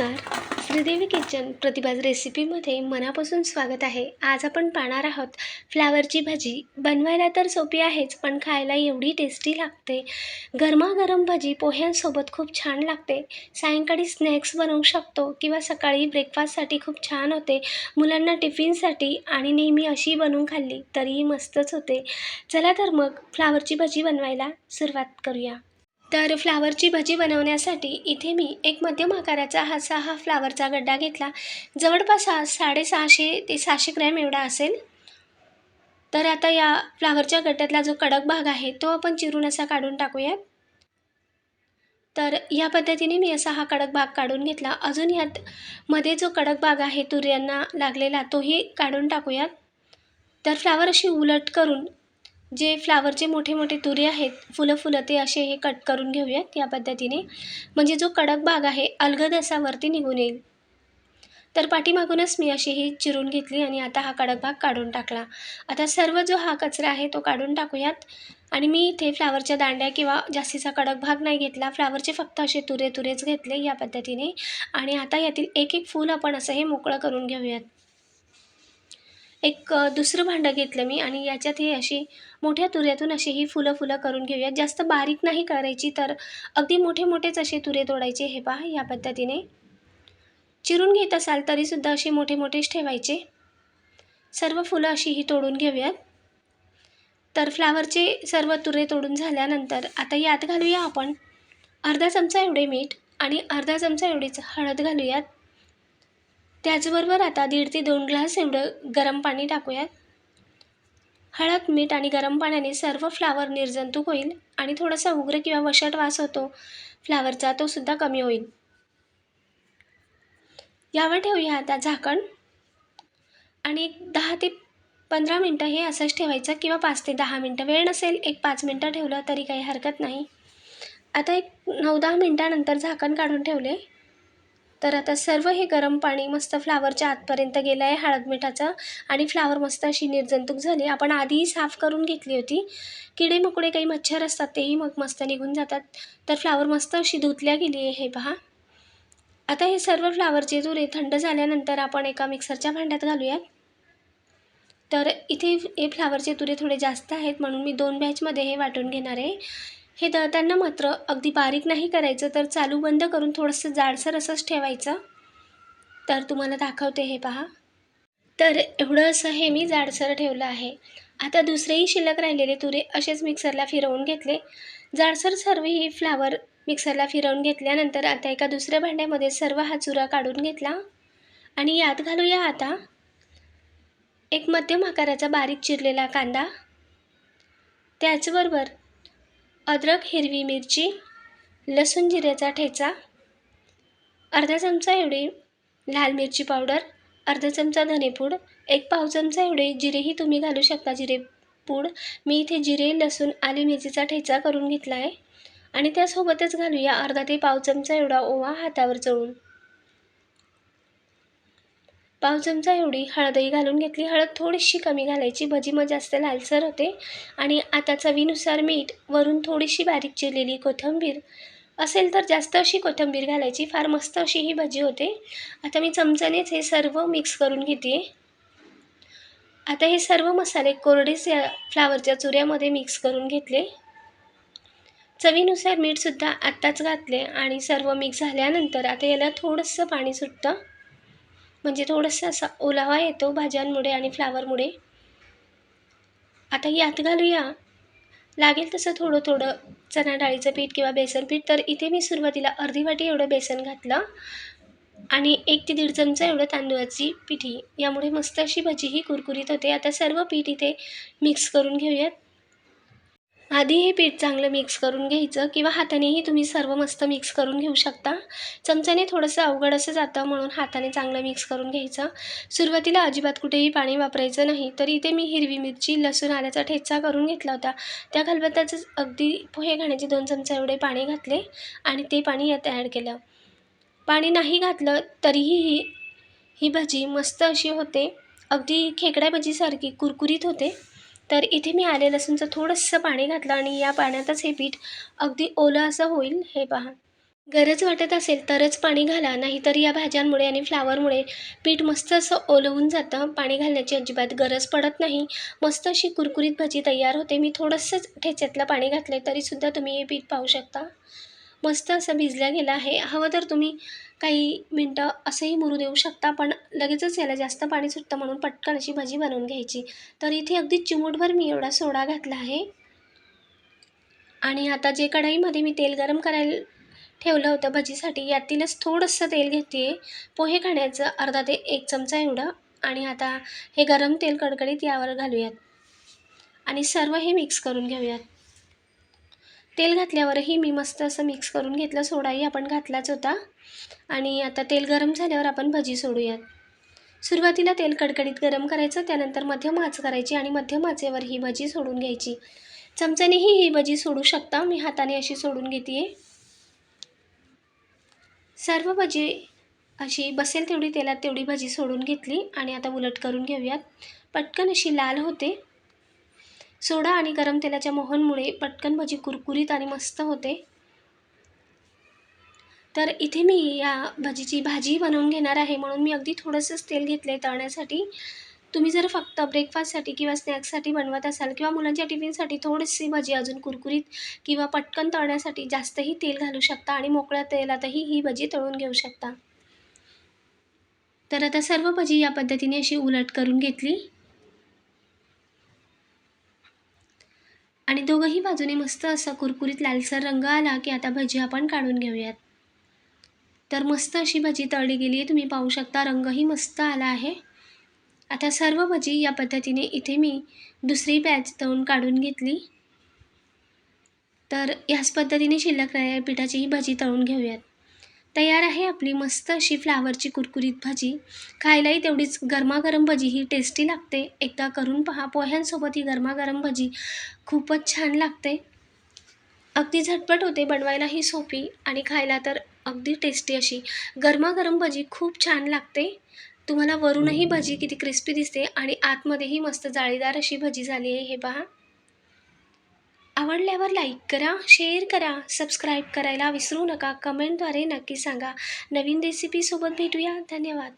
नमस्कार. श्रीदेवी किचन प्रतिभाज रेसिपीमध्ये मनापासून स्वागत आहे. आज आपण पाहणार आहोत फ्लावरची भाजी. बनवायला तर सोपी आहेच पण खायला एवढी टेस्टी लागते. गरमागरम भाजी पोह्यांसोबत खूप छान लागते. सायंकाळी स्नॅक्स बनवू शकतो किंवा सकाळी ब्रेकफास्टसाठी खूप छान होते. मुलांना टिफिनसाठी आणि नेहमी अशी बनवून खाल्ली तरीही मस्तच होते. चला तर मग फ्लावरची भाजी बनवायला सुरुवात करूया. तर फ्लावरची भजी बनवण्यासाठी इथे मी एक मध्यम आकाराचा हा सहा फ्लावरचा गड्डा घेतला. जवळपास हा साडेसहाशे ते सहाशे ग्रॅम एवढा असेल. तर आता या फ्लावरच्या गड्ड्यातला जो कडक भाग आहे तो आपण चिरून असा काढून टाकूयात. तर या पद्धतीने मी असा हा कडक भाग काढून घेतला. अजून यात मध्ये जो कडक भाग आहे तुऱ्यांना लागलेला तोही काढून टाकूयात. तर फ्लावर अशी उलट करून जे फ्लावरचे मोठे मोठे तुरे आहेत फुलं फुलं ते असे हे कट करून घेऊयात या पद्धतीने. म्हणजे जो कडक भाग आहे अलगद असा वरती निघून येईल. तर पाठीमागूनच मी अशी ही चिरून घेतली आणि आता हा कडक भाग काढून टाकला. आता सर्व जो हा कचरा आहे तो काढून टाकूयात. आणि मी इथे फ्लावरच्या दांड्या किंवा जास्तीचा कडक भाग नाही घेतला. फ्लावरचे फक्त असे तुरे तुरेच घेतले या पद्धतीने. आणि आता यातील एक एक फूल आपण असं हे मोकळं करून घेऊयात. एक दुसरं भांडं घेतलं मी आणि याच्यात ही अशी मोठ्या तुऱ्यातून अशी ही फुलं फुलं करून घेऊयात. जास्त बारीक नाही करायची तर अगदी मोठे मोठेच असे तुरे तोडायचे हे पहा या पद्धतीने. चिरून घेत असाल तरीसुद्धा असे मोठे मोठेच ठेवायचे. सर्व फुलं अशी ही तोडून घेऊयात. तर फ्लावरचे सर्व तुरे तोडून झाल्यानंतर आता यात घालूया आपण अर्धा चमचा एवढे मीठ आणि अर्धा चमचा एवढीच हळद घालूयात. त्याचबरोबर आता दीड ते दोन ग्लास एवढं गरम पाणी टाकूयात. हळद मीठ आणि गरम पाण्याने सर्व फ्लावर निर्जंतुक होईल आणि थोडासा उग्र किंवा वशट वास होतो. फ्लावरचा तो सुद्धा कमी होईल. यावर ठेवूया आता झाकण. आणि एक दहा ते पंधरा मिनटं हे असंच ठेवायचं किंवा पाच ते दहा मिनटं. वेळ नसेल एक पाच मिनटं ठेवलं तरी काही हरकत नाही. आता एक नऊ दहा मिनटानंतर झाकण काढून ठेवले. तर आता सर्व हे गरम पाणी मस्त फ्लावरच्या आतपर्यंत गेलं आहे हळद मिठाचं. आणि फ्लावर मस्त अशी निर्जंतुक झाली. आपण आधीही साफ करून घेतली होती. किडे मकुडे काही मच्छर असतात तेही मग मस्त निघून जातात. तर फ्लावर मस्त अशी धुतल्या गेली आहे हे पहा. आता हे सर्व फ्लावरचे तुरे थंड झाल्यानंतर आपण एका मिक्सरच्या भांड्यात घालूयात. तर इथे हे फ्लावरचे तुरे थोडे जास्त आहेत म्हणून मी दोन बॅचमध्ये हे वाटून घेणार आहे. हे दळताना मात्र अगदी बारीक नाही करायचं तर चालू बंद करून थोडंसं जाडसर असंच ठेवायचं. तर तुम्हाला दाखवते हे पहा. तर एवढं असं हे मी जाडसर ठेवलं आहे. आता दुसरेही शिल्लक राहिलेले तुरे असेच मिक्सरला फिरवून घेतले. जाडसर सर्व ही फ्लावर मिक्सरला फिरवून घेतल्यानंतर आता एका दुसऱ्या भांड्यामध्ये सर्व हा चुरा काढून घेतला. आणि यात घालूया आता एक मध्यम आकाराचा बारीक चिरलेला कांदा. त्याचबरोबर अद्रक हिरवी मिरची लसूण जिऱ्याचा ठेचा अर्धा चमचा एवढी लाल मिरची पावडर अर्धा चमचा धनेपूड एक पाव चमचा एवढे जिरेही तुम्ही घालू शकता. जिरे पूड मी इथे जिरे लसूण आली मिरचीचा ठेचा करून घेतला आहे आणि त्यासोबतच घालूया अर्धा ते पाव चमचा एवढा ओवा हातावर चळून पाव चमचा एवढी हळदही घालून घेतली. हळद थोडीशी कमी घालायची. भजी मग जास्त लालसर होते. आणि आता चवीनुसार मीठ वरून थोडीशी बारीक चिरलेली कोथिंबीर असेल तर जास्त अशी कोथिंबीर घालायची. फार मस्त अशी ही भजी होते. आता मी चमचानेच हे सर्व मिक्स करून घेते आता हे सर्व मसाले कोरडेच या फ्लावरच्या चुऱ्यामध्ये मिक्स करून घेतले. चवीनुसार मीठसुद्धा आत्ताच घातले आणि सर्व मिक्स झाल्यानंतर आता याला थोडंसं पाणी सुटतं. म्हणजे थोडंसं असा ओलावा येतो भाज्यांमुळे आणि फ्लावरमुळे. आता यात घालूया. लागेल तसं थोडं थोडं चणा डाळीचं पीठ किंवा बेसन पीठ तर इथे मी सुरुवातीला अर्धी वाटी एवढं बेसन घातलं आणि एक ते दीड चमचा एवढं तांदूळाची पिठी. यामुळे मस्त अशी भजी ही कुरकुरीत होते. आता सर्व पीठ इथे मिक्स करून घेऊयात. आधी हे पीठ चांगलं मिक्स करून घ्यायचं किंवा हातानेही तुम्ही सर्व मस्त मिक्स करून घेऊ शकता. चमच्याने थोडंसं अवघड असं जातं म्हणून हाताने चांगलं मिक्स करून घ्यायचं. सुरुवातीला अजिबात कुठेही पाणी वापरायचं नाही तर इथे मी हिरवी मिरची लसूण आल्याचा ठेचा करून घेतला होता. त्या खलबत्त्याचं अगदी पोहे घाण्याचे दोन चमचा एवढे पाणी घातले आणि ते पाणी यात ॲड केलं. पाणी नाही घातलं तरीही ही ही भजी मस्त अशी होते. अगदी खेकड्या भजीसारखी कुरकुरीत होते. तर इथे मी आले लसूणचं थोडंसं पाणी घातलं आणि या पाण्यातच हे पीठ अगदी ओलं असं होईल हे पहा. गरज वाटत असेल तरच पाणी घाला नाहीतर या भाज्यांमुळे आणि फ्लावरमुळे पीठ मस्त असं ओलं होऊन जातं. पाणी घालण्याची अजिबात गरज पडत नाही. मस्त अशी कुरकुरीत भाजी तयार होते. मी थोडंसंच ठेच्यातलं पाणी घातलं तरीसुद्धा तुम्ही हे पीठ पाहू शकता. मस्त असं भिजलं गेलं आहे. हवं तर तुम्ही काही मिनटं असंही मुरू देऊ शकता पण लगेचच याला जास्त पाणी सुटतं म्हणून पटकन अशी भाजी बनवून घ्यायची. तर इथे अगदी चिमूटभर मी एवढा सोडा घातला आहे. आणि आता जे कढईमध्ये मी तेल गरम करायला ठेवलं होतं भजीसाठी यातीलच थोडंसं तेल घेते पोहे खाण्याचं अर्धा ते एक चमचा एवढं. आणि आता हे गरम तेल कडकडीत यावर घालूयात. आणि सर्व हे मिक्स करून घेऊयात. तेल घातल्यावरही मी मस्त असं मिक्स करून घेतलं. सोडाही आपण घातलाच होता. आणि आता तेल गरम झाल्यावर आपण भजी सोडूयात. सुरुवातीला तेल कडकडीत गरम करायचं त्यानंतर मध्यम आच करायची आणि मध्यम आचेवर ही भजी सोडून घ्यायची. चमच्यानेही ही भजी सोडू शकता. मी हाताने अशी सोडून घेते सर्व भजी अशी बसेल तेवढी तेलात तेवढी भजी सोडून घेतली आणि आता उलट करून घेऊयात. पटकन अशी लाल होते. सोडा आणि गरम तेलाच्या मोहनमुळे पटकन भजी कुरकुरीत आणि मस्त होते. तर इथे मी या भजीची भाजी बनवून घेणार आहे. म्हणून मी अगदी थोडंसंच तेल घेतलं आहे तळण्यासाठी. तुम्ही जर फक्त ब्रेकफास्टसाठी किंवा स्नॅक्ससाठी बनवत असाल किंवा मुलांच्या टिफिनसाठी थोडीशी भजी अजून कुरकुरीत किंवा पटकन तळण्यासाठी जास्तही तेल घालू शकता आणि मोकळ्या तेलातही ही भजी तळून घेऊ शकता. तर आता सर्व भजी या पद्धतीने अशी उलट करून घेतली. आणि दोघंही बाजूने मस्त असा कुरकुरीत लालसर रंग आला की आता भजी आपण काढून घेऊयात. तर मस्त अशी भजी तळली गेली आहे तुम्ही पाहू शकता रंगही मस्त आला आहे. आता सर्व भजी या पद्धतीने इथे मी दुसरी बॅच तळून काढून घेतली. तर ह्याच पद्धतीने शिल्लक पिठाची ही भजी तळून घेऊयात. तयार आहे आपली मस्त अशी फ्लावरची कुरकुरीत भाजी. खायलाही तेवढीच गरमागरम भजी ही टेस्टी लागते. एकदा करून पहा पोह्यांसोबत ही गरमागरम भजी खूपच छान लागते. अगदी झटपट होते बनवायलाही सोपी आणि खायला तर अगदी टेस्टी अशी गरमागरम भजी खूप छान लागते. तुम्हाला वरूनही भजी किती क्रिस्पी दिसते आणि आतमध्येही मस्त जाळीदार अशी भजी झाली आहे हे पहा. आवडल्यावर लाईक करा शेअर करा सबस्क्राईब करायला विसरू नका. कमेंटद्वारे नक्की सांगा. नवीन रेसिपीसोबत भेटूया. धन्यवाद.